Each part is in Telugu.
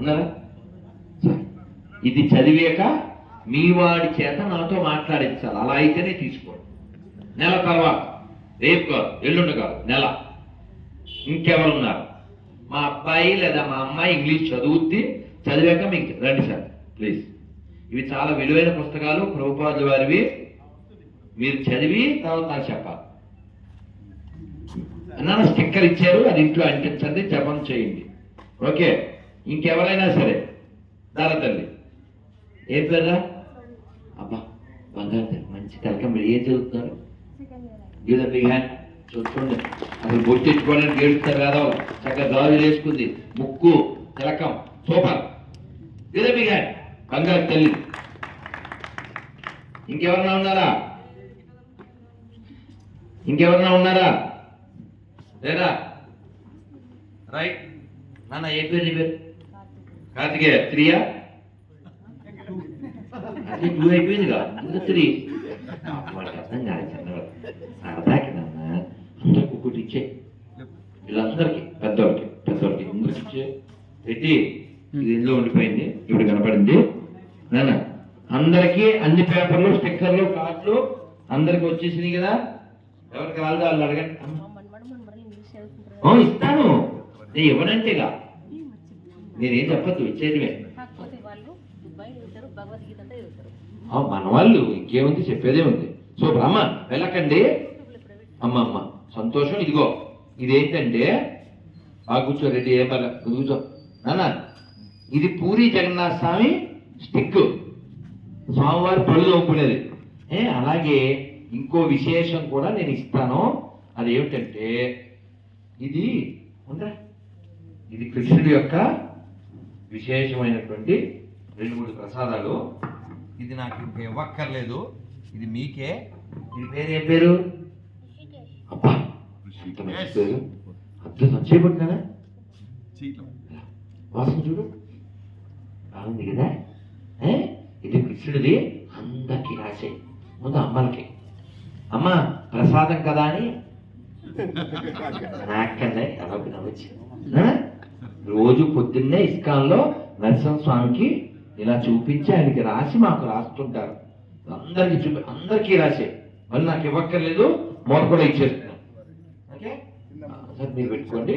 ఉన్నారా ఇది చదివాక మీ వాడి చేత నాతో మాట్లాడించాలి. అలా అయితేనే తీసుకోండి. నెల తర్వాత రేపు కాదు ఎల్లుండి కాదు నెల. ఇంకెవరు ఉన్నారు మా అబ్బాయి లేదా మా అమ్మాయి ఇంగ్లీష్ చదువుద్ది. చదివాక మీకు రండి సార్ ప్లీజ్. ఇవి చాలా విలువైన పుస్తకాలు ప్రభుపాదుల వారివి మీరు చదివి తర్వాత నాకు చెప్పాలి. అన్నాను? స్టిక్కర్ ఇచ్చారు అది ఇంట్లో అంటించండి జపం చేయండి. ఓకే. ఇంకెవరైనా సరే దారా తల్లి. ఏం పేరా అబ్బా బంగారు తల్లి, మంచి తలకం. మీరు ఏం చదువుతున్నారు? గీత బిగాన్ చూడండి అసలు బొట్టెట్టుకోవడానికి ఏడుస్తారు కదా చక్కగా గాజు వేసుకుంది ముక్కు తిలకం సూపర్ గీత బిగాన్ బంగారు తల్లి. ఇంకెవరన్నా ఉన్నారా? ఇంకెవరన్నా ఉన్నారా? లేదా? రైట్. నాన్న ఏ పేరు నీ పేరు? కార్తికేయ త్రీయా అది టూ అయిపోయిందిగా ఇంకా త్రీ వాడికి అర్థం కాదు చిన్నవాడు సరదాకి నాన్న అందరికి ఒకటి ఇచ్చే వీళ్ళందరికీ పెద్దవాళ్ళకి పెద్దవాళ్ళకి అందరికి ఇచ్చే పెట్టి ఇది ఇందులో ఉండిపోయింది ఇప్పుడు కనపడింది నాన్న అందరికీ అన్ని పేపర్లు స్టిక్కర్లు కార్డులు అందరికి వచ్చేసినాయి కదా ఎవరికి రాలేదు వాళ్ళు అడగండి ఇస్తాను నేను ఇవ్వనంటేగా అంతా చదువుతారు ఆ, మన వాళ్ళు ఇంకేముంది చెప్పేదే ఉంది. సో బ్రహ్మ వెళ్ళకండి. అమ్మ అమ్మ సంతోషం ఇదిగో. ఇదేంటంటే బాగా కూర్చో రెడ్డి ఏ పర్లే కూర్చో. నాన్న ఇది పూరి జగన్నాథ స్వామి స్టిక్. స్వామివారి పళ్ళు తోముకునేది. ఏ అలాగే ఇంకో విశేషం కూడా నేను ఇస్తాను. అది ఏమిటంటే ఇది ఉందా ఇది కృష్ణుడి యొక్క విశేషమైనటువంటి రెండు మూడు ప్రసాదాలు. ఇది నాకు ఇవ్వక్కర్లేదు. ఇది మీకే. ఇది పేరు ఏం పేరు? అబ్బా పేరు. అద్భుతం. చేపట్టినా వాసన చూడు. బాగుంది కదా? ఇది కృష్ణుడిది. అందరికి రాసే. ముందు అమ్మలకి. అమ్మ ప్రసాదం కదా అని? నాకండి అదొక నవ్వచ్చు? రోజు పొద్దున్నే ఇస్కాన్లో నరసింహ స్వామికి ఇలా చూపించి ఆయనకి రాసి మాకు రాస్తుంటారు. అందరికి చూపి అందరికీ రాసే. మళ్ళీ నాకు ఇవ్వక్కర్లేదు మోత కూడా ఇచ్చేస్తున్నాం ఓకే? సార్ మీరు పెట్టుకోండి.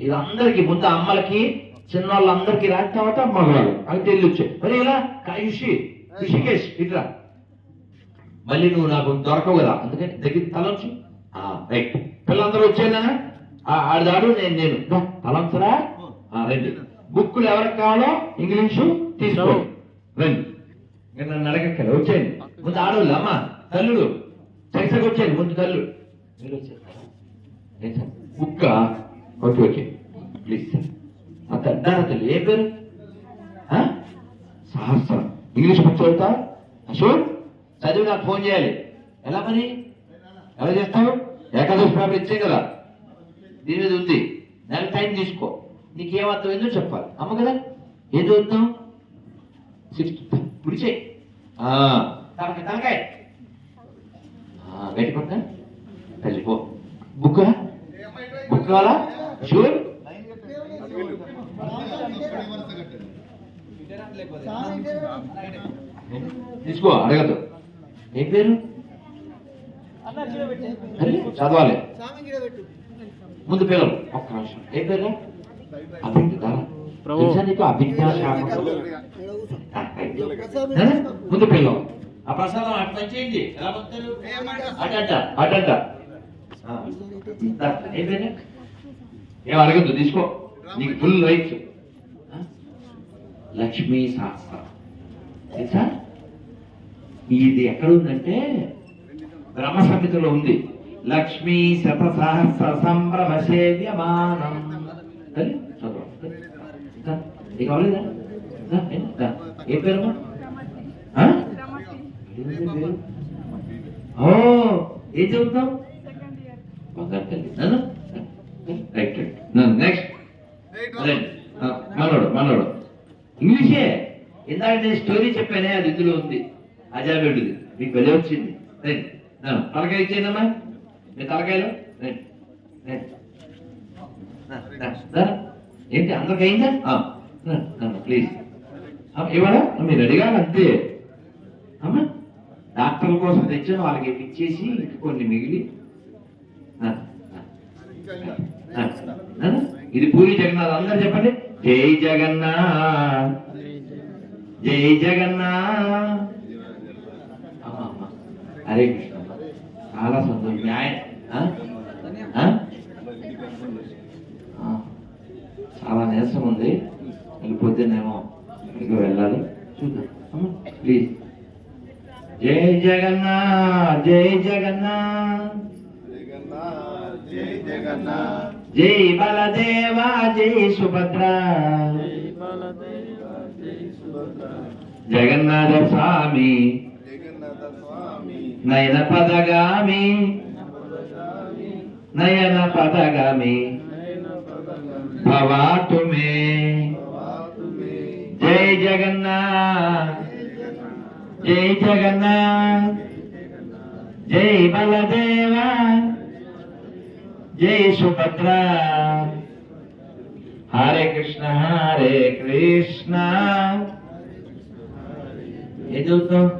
ఇది అందరికీ ముందు అమ్మలకి చిన్న వాళ్ళందరికీ రాసిన తర్వాత మగవాళ్ళు అవి తెలియదు మరి ఇలా కాయుషి ఋషికేష్ ఇట్లా. మళ్ళీ నువ్వు నాకు దొరకవు కదా అందుకని దగ్గర తలంచు. రైట్. పిల్లలందరూ వచ్చానా ఆడదాడు నేను నేను. తలంచరా? రండి బుక్కులు ఎవరికి కావాలో ఇంగ్లీషు తీసుకోండి రండి. ఇంకా నన్ను అడగక్కర్లేదు వచ్చేయండి. ముందు ఆడవాళ్ళు అమ్మ తల్లుడు. చక్కగా వచ్చేయండి ముందు తల్లు మీరు బుక్క. Okay okay. Please sir. ఆ తడ్డాన తల్లి ఏ పేరు? సహస్రం. ఇంగ్లీష్ బుక్ చదువుతా? అశోక్ చదివి నాకు ఫోన్ చేయాలి. ఎలా మరి? ఎలా చేస్తావు? ఏకాదశి పేపర్ ఇచ్చే కదా. దీని మీద ఉంది. నెల టైం తీసుకో. నీకు ఏం అర్థమైందో చెప్పాలి. అమ్మ కదా? ఏం చదువుతున్నావు సిక్స్త్ గుడిచే తలకాయ తలకాయ. గట్టి పక్క కలిపో బుక్ బుక్ కావాలా షూర్? తీసుకో అడగదు ఏం పేరు? చదవాలి. ముందు పిల్లలు ఒక్క నిమిషం. ఏం పేరు? ముందు పిల్లలు ఆ ప్రసాదం అట్లా చేయండి. ఎలా పంపుతారు? అటంట అటంట ఏం అడగద్దు తీసుకో. నీకు ఫుల్ రైట్స్ లక్ష్మీ శాస్త్రం తెలుసా? ఇది ఎక్కడ ఉందంటే బ్రహ్మ సంహితలో ఉంది. లక్ష్మీ శత సహస్ర సంభ్రమ సేవ్యమానం నీకు కావాలేదా ఏ, పేరమ్మా? ఏం పేరు? ఏం చదువుతావు? బంగారు తల్లి రైట్ రైట్. నెక్స్ట్. మనోడు మనోడు. ఇంగ్లీషే? ఇందాక నేను స్టోరీ చెప్పానే అది ఇందులో ఉంది. అజాబెడ్డిది మీకు వెళ్ళి వచ్చింది. రండి తలకాయ ఇచ్చేయండమ్మా మీ తలకాయలు? రండి రండి ఏంటి అందరికి అయిందా? ప్లీజ్ ఇవ్వరా? మీరు అడిగారు అంతే. అమ్మా డాక్టర్ల కోసం తెచ్చాను వాళ్ళకి ఇచ్చేసి కొన్ని మిగిలి. ఇది పూరి జగన్నాథ్ అందరు చెప్పండి. జై జగన్నా జై జగన్నా హరే కృష్ణ. చాలా సంతోషం. న్యాయం. చాలా నీరసం ఉంది. ఇంక పొద్దున్నేమో ఇంక వెళ్ళాలి. చూద్దాం. ప్లీజ్ జై జగన్నాథ్ జై జగన్నాథ్ జై జగన్నాథ్. జై బలదేవా జై సుభద్ర. జగన్నాథ స్వామి. నయన పదగామి. నయన పదగామి. భవాటు మే జై జగన్నాథ్. జై జగన్నాథ్. జై బలదేవ. జై సుభద్ర. హరే కృష్ణ హరే కృష్ణ. ఏం చదువుతాం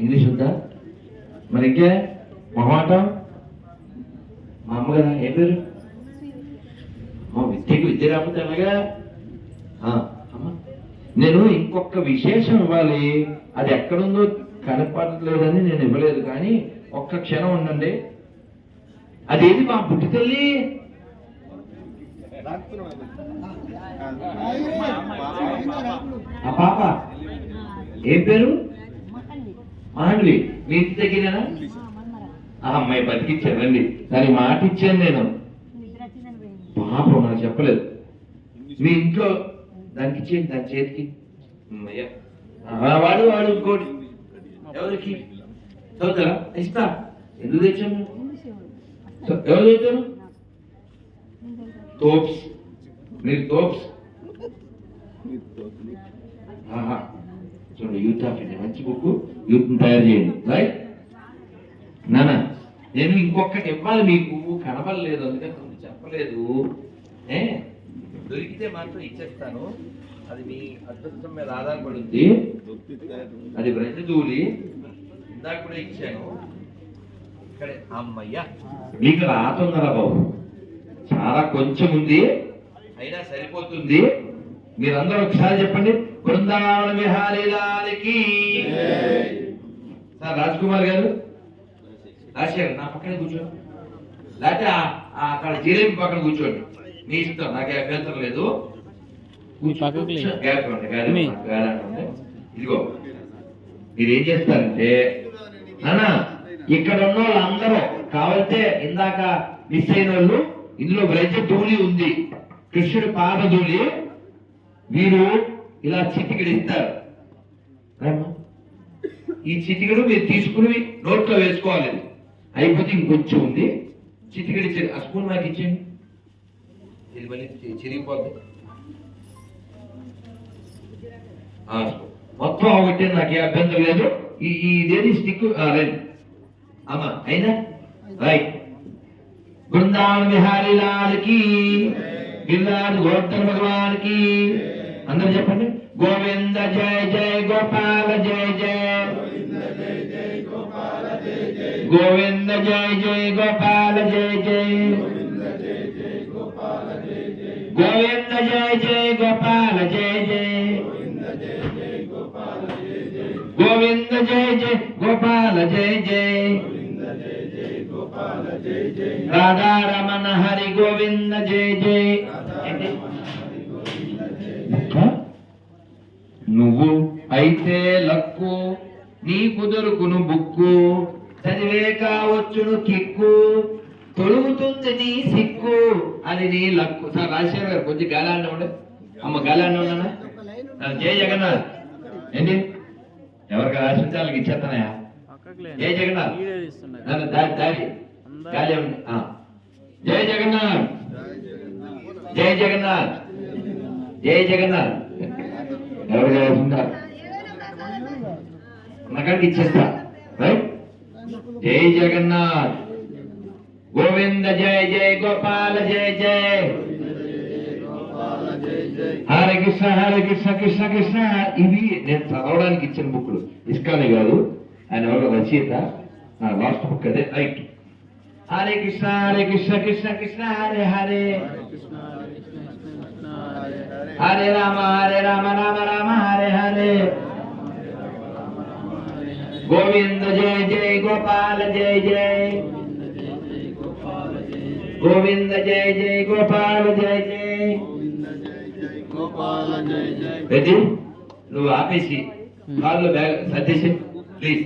ఇంగ్లీష్ ఉందా? మరి ఇంకే మొహమాటం? మా అమ్మ కదా ఏం పేరు? విద్యకు విద్య రాకపోతే ఎలాగా? ఆ, నేను ఇంకొక విశేషం ఇవ్వాలి. అది ఎక్కడుందో కనపడలేదని నేను ఇవ్వలేదు కానీ ఒక్క క్షణం ఉండండి. అదేది మా పుట్టి తల్లి? ఆ పాప ఏం పేరు? మాండ్వి మీ ఇంటి దగ్గరేనా? ఆ అమ్మాయి బతికిచ్చారండి దాని మాట ఇచ్చాను నేను. పాపం నాకు చెప్పలేదు. మీ ఇంట్లో దానికి ఇచ్చేయండి దాని చేతికి. వాడు వాడు ఇంకోటి. ఎవరికి? చదువుతారా? ఇస్తా. ఎందుకు తెచ్చాను? ఎవరు చదువుతారు తోప్స్. మీరు తోప్స్. చూడండి యూత్ ఆఫ్ ఇండియా. మంచి బుక్ యూత్ తయారు చేయండి. రైట్ నానా నేను ఇంకొకటి ఇవ్వాలి మీకు. కనబడలేదు అందుకని చెప్పలేదు. ఏ? దొరికితే మాత్రం ఇచ్చేస్తాను. అది మీ అదృష్టం మీద ఆధారపడి ఉంది అది బ్రజదూలి ఇందాక కూడా ఇచ్చాను. ఇక్కడే అమ్మయ్యా. మీకు రాతుందరా బాబు. చాలా కొంచెం ఉంది. అయినా సరిపోతుంది. మీరందరూ ఒకసారి చెప్పండి. బృందావన విహారీ లాలికి సార్ రాజ్ కుమార్ గారు. రాజశేఖర్ నా పక్కనే కూర్చోండి. లేకపోతే అక్కడ జిలేబీ పక్కన కూర్చోండి. మీ ఇష్టం నాకు అభ్యంతరం లేదు. గ్యాప్. ఇదిగో మీరు ఏం చేస్తారంటే నానా ఇక్కడ ఉన్న వాళ్ళందరూ కావాలంటే ఇందాక మిస్ అయిన వాళ్ళు ఇందులో బ్రజ ధూళి ఉంది కృష్ణుడి పాద ధూళి వీరు ఇలా చిటికెడు ఇస్తారు రామ్మా. ఈ చిటికెడు మీరు తీసుకుని నోట్లో వేసుకోవాలి. అయిపోతే ఇంకొంచెం ఉంది చిటికెడు ఆ స్పూన్ నాకు ఇచ్చేయండి ఇది మళ్ళీ చి- చిరిగిపోద్ది ఆ, మొత్తం ఒకటి నాకు ఏ అభ్యంతరం లేదు ఈ ఈ ఇదేది స్టిక్ రైట్ అమ్మా అయినా రైట్ బృందావన విహారీ లాల్కి గిరిరాజ్ గోవర్ధన్ భగవాన్కి అందరు చెప్పండి గోవింద జయ జయ గోపాల జయ జయ గోవింద జయ జయ గోపాల జయ జయ గోవింద జయ జయ గోపాల జయ జయ. గోవింద జయ జయ గోపాల జయ జయ. రాధా రమణ హరి గోవింద జయ జయ. నువ్వు అయితే లక్కు నీ కుదురుకును బుక్కు చదివే కావచ్చును కిక్కు. తొలుగుతుంది నీ సిగ్గు అని నీ లక్కు. సార్ రాజశేఖర్ గారు కొంచెం గాలాన్ని ఉండే. అమ్మ గాలాన్ని ఉన్నానా జయ జై జగన్నాథ్. ఏంటి? ఎవరికి రాసింటే వాళ్ళకి ఇచ్చేస్తానయా జయ జై జగన్నాథ్. నన్ను దారి దారి గాలి జయ ఆ. జై జగన్నాథ్. జై జగన్నాథ్. జై జగన్నాథ్. ఎవరికి రాసిందా ఉన్నకాడికి ఇచ్చేస్తా. రైట్? జై జగన్నాథ్. గోవింద జయ జయ గోపాల జయ జయ. హరే కృష్ణ హరే కృష్ణ కృష్ణ కృష్ణ. ఇది నేను చదవడానికి ఇచ్చిన బుక్లు ఇస్కానే కాదు ఆయన ఎవరో రచయిత. లాస్ట్ బుక్ అదే. రైట్. హరే కృష్ణ హరే కృష్ణ కృష్ణ కృష్ణ హరే హరే. హరే రామ హరే రామ రామ రామ హరే హరే. గోవింద జయ జయ గోపాల జయ జయ. గోవింద జయ జయ గోపాల జయ జయ గోవింద జై జై గోపాల జై జై. రెడ్డి నువ్వు ఆపేసి కాళ్ళు బ్యాగ్ సర్దేసి ప్లీజ్.